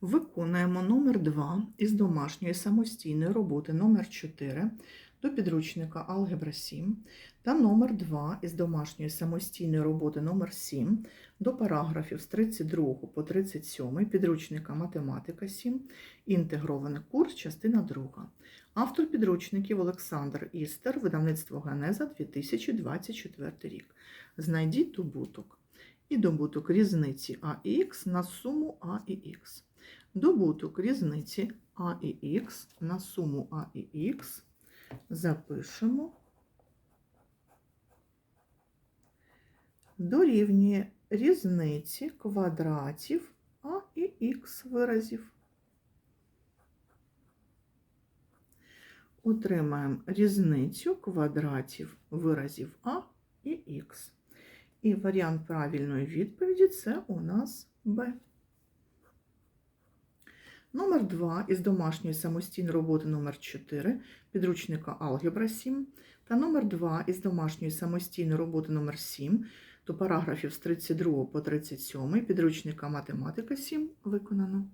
Виконуємо номер 2 із домашньої самостійної роботи номер 4 до підручника Алгебра 7 та номер 2 із домашньої самостійної роботи номер 7 до параграфів з 32 по 37 підручника Математика 7, інтегрований курс, частина 2. Автор підручників Олександр Істер, видавництво Генеза 2024 рік. Знайдіть добуток. І добуток різниці А і Х на суму А і Х. Добуток різниці А і Х на суму А і Х запишемо дорівнює різниці квадратів А і Х виразів. Отримаємо різницю квадратів виразів А і Х. І варіант правильної відповіді це у нас Б. Номер 2 із домашньої самостійної роботи номер 4 підручника Алгебра 7 та номер 2 із домашньої самостійної роботи номер 7 до параграфів з 32 по 37 підручника Математика 7 виконано.